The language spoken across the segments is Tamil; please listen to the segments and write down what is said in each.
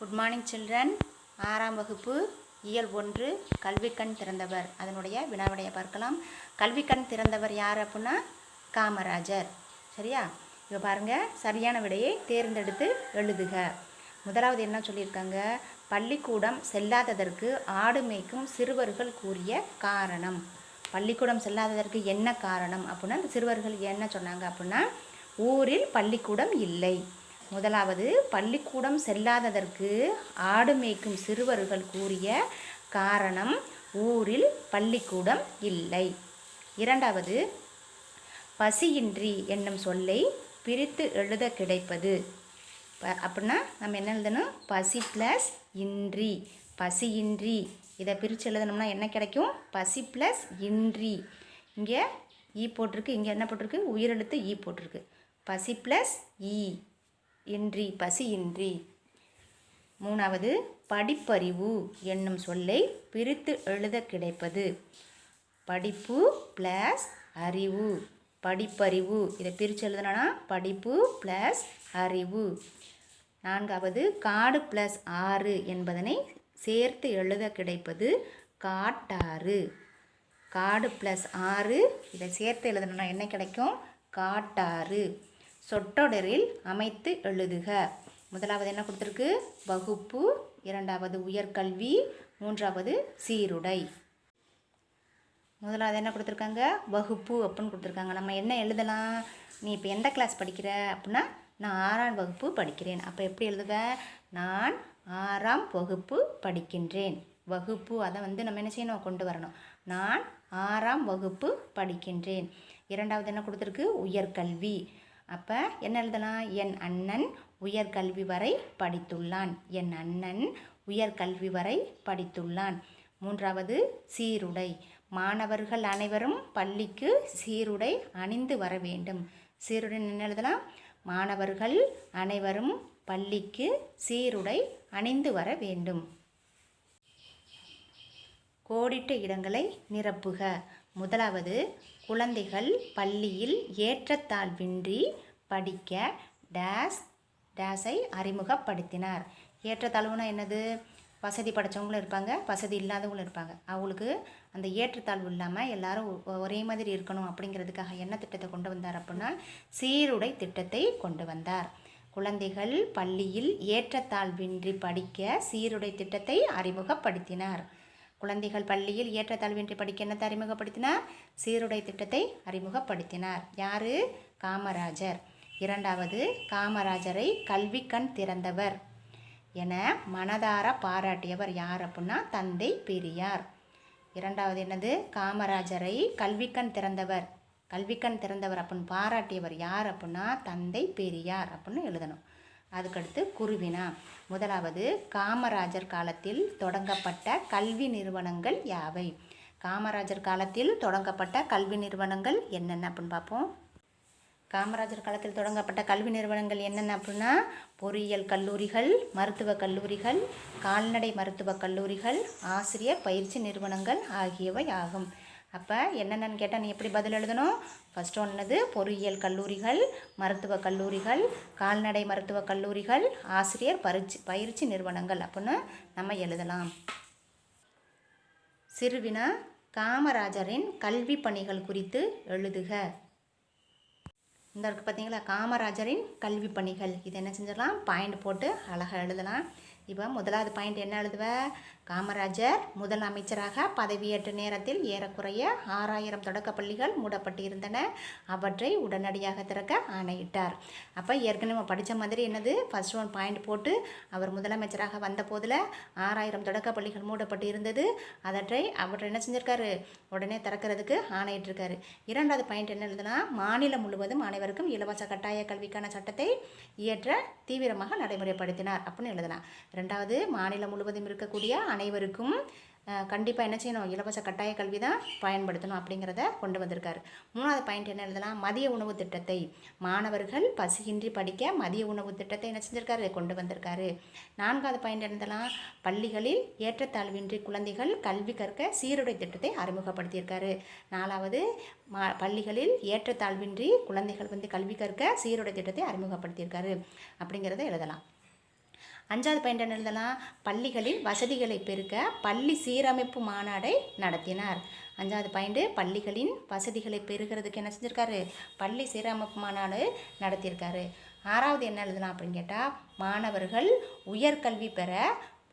Good morning children. ஆறாம் வகுப்பு இயல் ஒன்று கல்விக்கண் திறந்தவர். அதனுடைய வினாவிடையை பார்க்கலாம். கல்விக்கண் திறந்தவர் யார் அப்படின்னா? காமராஜர். சரியா? இப்போ பாருங்கள் சரியான விடையை தேர்ந்தெடுத்து எழுதுக. முதலாவது என்ன சொல்லியிருக்காங்க? பள்ளிக்கூடம் செல்லாததற்கு ஆடு மேய்க்கும் சிறுவர்கள் கூறிய காரணம். பள்ளிக்கூடம் செல்லாததற்கு என்ன காரணம்? அப்படின்னா அந்த சிறுவர்கள் என்ன சொன்னாங்க அப்படின்னா ஊரில் பள்ளிக்கூடம் இல்லை. முதலாவது பள்ளிக்கூடம் செல்லாததற்கு ஆடு மேய்க்கும் சிறுவர்கள் கூறிய காரணம் ஊரில் பள்ளிக்கூடம் இல்லை. இரண்டாவது பசியின்றி என்னும் சொல்லை பிரித்து எழுத கிடைப்பது. அப்படின்னா நம்ம என்ன எழுதணும்? பசி ப்ளஸ் இன்றி. பசியின்றி. இதை பிரித்து எழுதணும்னா என்ன கிடைக்கும்? பசி ப்ளஸ் இன்றி. இங்கே ஈ e போட்டிருக்கு இங்கே என்ன போட்டிருக்கு? உயிரெழுத்து ஈ போட்டிருக்கு. பசி ப்ளஸ் ஈ e. இன்றி பசியின்றி. மூணாவது படிப்பறிவு என்னும் சொல்லை பிரித்து எழுத கிடைப்பது. படிப்பு ப்ளஸ் அறிவு. படிப்பறிவு. இதை பிரித்து எழுதணும்னா படிப்பு ப்ளஸ் அறிவு. நான்காவது காடு ப்ளஸ் ஆறு என்பதனை சேர்த்து எழுத கிடைப்பது காட்டாறு. காடு ப்ளஸ் ஆறு இதை சேர்த்து எழுதணும்னா என்ன கிடைக்கும்? காட்டாறு. சொற்றொடரில் அமைத்து எழுதுக. முதலாவது என்ன கொடுத்துருக்கு? வகுப்பு. இரண்டாவது உயர்கல்வி. மூன்றாவது சீருடை. முதலாவது என்ன கொடுத்துருக்காங்க? வகுப்பு அப்படின்னு கொடுத்துருக்காங்க. நம்ம என்ன எழுதலாம்? நீ இப்போ எந்த கிளாஸ் படிக்கிற? அப்படின்னா நான் ஆறாம் வகுப்பு படிக்கிறேன். அப்போ எப்படி எழுதுவ? நான் ஆறாம் வகுப்பு படிக்கின்றேன். வகுப்பு. அதை வந்து நம்ம என்ன செய்யணும்? கொண்டு வரணும். நான் ஆறாம் வகுப்பு படிக்கின்றேன். இரண்டாவது என்ன கொடுத்துருக்கு? உயர்கல்வி. அப்போ என்ன எழுதலாம்? என் அண்ணன் உயர்கல்வி வரை படித்துள்ளான். என் அண்ணன் உயர்கல்வி வரை படித்துள்ளான். மூன்றாவது சீருடை. மாணவர்கள் அனைவரும் பள்ளிக்கு சீருடை அணிந்து வர வேண்டும். சீருடை என்ன எழுதலாம்? மாணவர்கள் அனைவரும் பள்ளிக்கு சீருடை அணிந்து வர வேண்டும். கோடிட்ட இடங்களை நிரப்புக. முதலாவது குழந்தைகள் பள்ளியில் ஏற்றத்தாழ்வின்றி படிக்க டேஸ் டேஸை அறிமுகப்படுத்தினார். ஏற்றத்தாழ்வுனா என்னது? வசதி படைத்தவங்களும் இருப்பாங்க வசதி இல்லாதவங்களும் இருப்பாங்க. அவங்களுக்கு அந்த ஏற்றத்தாழ்வு இல்லாமல் எல்லாரும் ஒ- ஒரே மாதிரி இருக்கணும் அப்படிங்கிறதுக்காக என்ன திட்டத்தை கொண்டு வந்தார் அப்படின்னா சீருடை திட்டத்தை கொண்டு வந்தார். குழந்தைகள் பள்ளியில் ஏற்றத்தாழ்வின்றி படிக்க சீருடை திட்டத்தை அறிமுகப்படுத்தினார். குழந்தைகள் பள்ளியில் ஏற்றத்தாழ்வின்றி படிக்க என்னத்தை அறிமுகப்படுத்தினார்? சீருடை திட்டத்தை அறிமுகப்படுத்தினார். யாரு? காமராஜர். இரண்டாவது காமராஜரை கல்வி கண் திறந்தவர். என மனதார பாராட்டியவர் யார் அப்படின்னா தந்தை பெரியார். இரண்டாவது என்னது? காமராஜரை கல்விக்கண் திறந்தவர். கல்விக்கண் திறந்தவர் அப்படின்னு பாராட்டியவர் யார் அப்படின்னா தந்தை பெரியார் அப்படின்னு எழுதணும். அதுக்கடுத்து குருவினா. முதலாவது காமராஜர் காலத்தில் தொடங்கப்பட்ட கல்வி நிறுவனங்கள் யாவை? காமராஜர் காலத்தில் தொடங்கப்பட்ட கல்வி நிறுவனங்கள் என்னென்ன அப்படின்னு பார்ப்போம் காமராஜர் காலத்தில் தொடங்கப்பட்ட கல்வி நிறுவனங்கள் என்னென்ன அப்படின்னா பொறியியல் கல்லூரிகள் மருத்துவக் கல்லூரிகள் கால்நடை மருத்துவக் கல்லூரிகள் ஆசிரியர் பயிற்சி நிறுவனங்கள் ஆகியவை ஆகும். அப்போ என்னென்னு கேட்டால் நீ எப்படி பதில் எழுதணும்? ஃபர்ஸ்ட் ஒன்றது பொறியியல் கல்லூரிகள் மருத்துவக் கல்லூரிகள் கால்நடை மருத்துவக் கல்லூரிகள் ஆசிரியர் பயிற்சி பயிற்சி நிறுவனங்கள் அப்படின்னு நம்ம எழுதலாம். சிறுவினா காமராஜரின் கல்வி பணிகள் குறித்து எழுதுக. இந்த இருக்குது பார்த்தீங்களா காமராஜரின் கல்வி பணிகள். இது என்ன செஞ்சிடலாம்? பாயிண்ட் போட்டு அழகாக எழுதலாம். இப்போ முதலாவது பாயிண்ட் என்ன எழுதுவ? காமராஜர் முதல் அமைச்சராக பதவியேற்ற நேரத்தில் ஏறக்குறைய ஆறாயிரம் தொடக்க பள்ளிகள் மூடப்பட்டு இருந்தன அவற்றை உடனடியாக திறக்க ஆணையிட்டார். அப்போ ஏற்கனவே படித்த மாதிரி என்னது? ஃபர்ஸ்ட் ஒன் பாயிண்ட் போட்டு அவர் முதலமைச்சராக வந்த போதில் ஆறாயிரம் தொடக்கப் பள்ளிகள் மூடப்பட்டு இருந்தது அதற்றை அவர் என்ன செஞ்சிருக்காரு? உடனே திறக்கிறதுக்கு ஆணையிட்டிருக்காரு. இரண்டாவது பாயிண்ட் என்ன எழுதுனா மாநிலம் முழுவதும் அனைவருக்கும் இலவச கட்டாய கல்விக்கான சட்டத்தை இயற்ற தீவிரமாக நடைமுறைப்படுத்தினார் அப்படின்னு எழுதலாம். ரெண்டாவது மாநிலம் முழுவதும் இருக்கக்கூடிய அனைவருக்கும் கண்டிப்பாக என்ன செய்யணும்? இலவச கட்டாய கல்வி தான் பயன்படுத்தணும் அப்படிங்கிறத கொண்டு வந்திருக்காரு. மூணாவது பாயிண்ட் என்ன எழுதலாம்? மதிய உணவு திட்டத்தை. மாணவர்கள் பசியின்றி படிக்க மதிய உணவு திட்டத்தை என்ன செஞ்சிருக்காரு? கொண்டு வந்திருக்காரு. நான்காவது பாயிண்ட் எழுதலாம்? பள்ளிகளில் ஏற்றத்தாழ்வின்றி குழந்தைகள் கல்வி கற்க சீருடை திட்டத்தை அறிமுகப்படுத்தியிருக்காரு. நாலாவது மா பள்ளிகளில் ஏற்றத்தாழ்வின்றி குழந்தைகள் வந்து கல்வி கற்க சீருடை திட்டத்தை அறிமுகப்படுத்தியிருக்காரு. அப்படிங்கிறத எழுதலாம். அஞ்சாவது பாயிண்ட் என்ன எழுதலாம்? பள்ளிகளில் வசதிகளை பெருக்க பள்ளி சீரமைப்பு மாநாடை நடத்தினார். அஞ்சாவது பாயிண்ட்டு பள்ளிகளின் வசதிகளை பெருகிறதுக்கு என்ன செஞ்சுருக்காரு? பள்ளி சீரமைப்பு மாநாடு நடத்தியிருக்காரு. ஆறாவது என்ன எழுதலாம் அப்படின்னு கேட்டால் மாணவர்கள் உயர்கல்வி பெற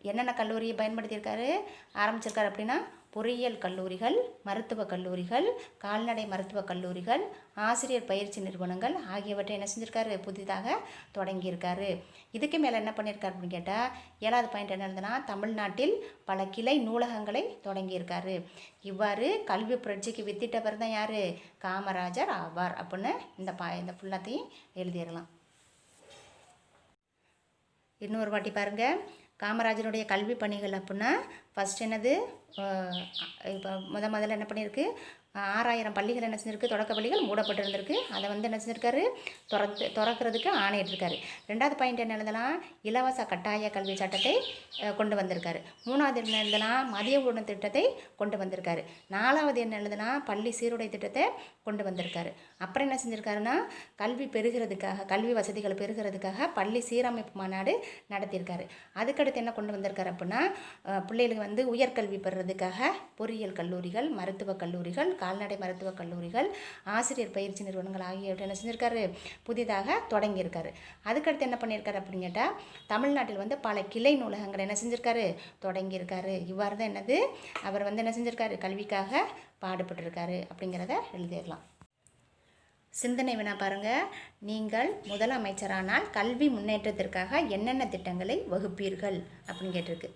என்னென்ன கல்லூரியை பயன்படுத்தியிருக்காரு? ஆரம்பிச்சிருக்காரு அப்படின்னா பொறியியல் கல்லூரிகள் மருத்துவக் கல்லூரிகள் கால்நடை மருத்துவக் கல்லூரிகள் ஆசிரியர் பயிற்சி நிறுவனங்கள் ஆகியவற்றை என்ன செஞ்சுருக்காரு? புதிதாக தொடங்கியிருக்காரு. இதுக்கு மேலே என்ன பண்ணியிருக்காரு அப்படின்னு கேட்டால் ஏழாவது பாயிண்ட் என்ன இருந்ததுன்னா தமிழ்நாட்டில் பல கிளை நூலகங்களை தொடங்கியிருக்காரு. இவ்வாறு கல்வி புரட்சிக்கு வித்திட்டவர் தான் யார்? காமராஜர் ஆவார் அப்படின்னு இந்த பா இந்த ஃபுல்லாத்தையும் எழுதிடலாம் இன்னொரு வாட்டி பாருங்கள் காமராஜனுடைய கல்வி பணிகள் அப்படின்னா ஃபஸ்ட் என்னது இப்போ முத முதல்ல என்ன பண்ணியிருக்கு? ஆறாயிரம் பள்ளிகள் என்ன செஞ்சுருக்கு? தொடக்க பள்ளிகள் மூடப்பட்டிருந்திருக்கு. அதை வந்து என்ன செஞ்சுருக்காரு? திறத்து திறக்கிறதுக்கு ஆணையிட்டிருக்காரு. ரெண்டாவது பாயிண்ட் என்ன எழுதலாம்? இலவச கட்டாய கல்வி சட்டத்தை கொண்டு வந்திருக்காரு. மூணாவது என்ன எழுதலாம்? மதிய உணவு திட்டத்தை கொண்டு வந்திருக்காரு. நாலாவது என்ன எழுதலாம்? பள்ளி சீருடை திட்டத்தை கொண்டு வந்திருக்காரு. அப்புறம் என்ன செஞ்சுருக்காருன்னா கல்வி பெறுகிறதுக்காக கல்வி வசதிகள் பெறுகிறதுக்காக பள்ளி சீரமைப்பு மாநாடு நடத்தியிருக்காரு. அதுக்கடுத்து என்ன கொண்டு வந்திருக்காரு அப்படின்னா பிள்ளைகளுக்கு வந்து உயர்கல்வி பெறுறதுக்காக பொறியியல் கல்லூரிகள் மருத்துவக் கல்லூரிகள் கால்நடை மருத்துவக் கல்லூரிகள் ஆசிரியர் பயிற்சி நிறுவனங்கள் ஆகியவற்றை என்ன செஞ்சுருக்காரு? புதிதாக தொடங்கியிருக்காரு. அதுக்கடுத்து என்ன பண்ணியிருக்காரு அப்படின்னு கேட்டால் தமிழ்நாட்டில் வந்து பல கிளை நூலகங்கள் என்ன செஞ்சுருக்காரு? தொடங்கியிருக்காரு. இவ்வாறு தான் என்னது? அவர் வந்து என்ன செஞ்சுருக்காரு? கல்விக்காக பாடுபட்டிருக்காரு அப்படிங்கிறத எழுதிடலாம் சிந்தனை வேணா பாருங்க. நீங்கள் முதலமைச்சரானால் கல்வி முன்னேற்றத்திற்காக என்னென்ன திட்டங்களை வகுப்பீர்கள்? அப்படின்னு கேட்டிருக்கு.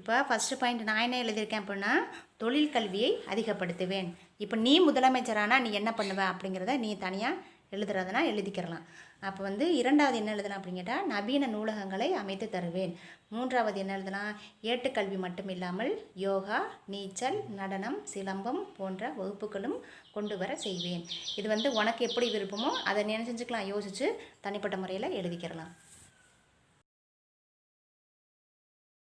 இப்போ ஃபஸ்ட்டு பாயிண்ட் நான் என்ன எழுதியிருக்கேன் அப்படின்னா தொழில் கல்வியை அதிகப்படுத்துவேன். இப்போ நீ முதலமைச்சரானா நீ என்ன பண்ணுவ அப்படிங்கிறத நீ தனியாக எழுதுறதுனா எழுதிக்கிறலாம். அப்போ வந்து இரண்டாவது என்ன எழுதலாம் அப்படின்னு கேட்டால் நவீன நூலகங்களை அமைத்து தருவேன். மூன்றாவது என்ன எழுதலாம் ஏட்டுக்கல்வி மட்டும் இல்லாமல் யோகா நீச்சல் நடனம் சிலம்பம் போன்ற வகுப்புகளும் கொண்டு வர செய்வேன். இது வந்து உனக்கு எப்படி விருப்பமோ அதை நீ செஞ்சுக்கலாம் யோசித்து தனிப்பட்ட முறையில் எழுதிக்கிறலாம்.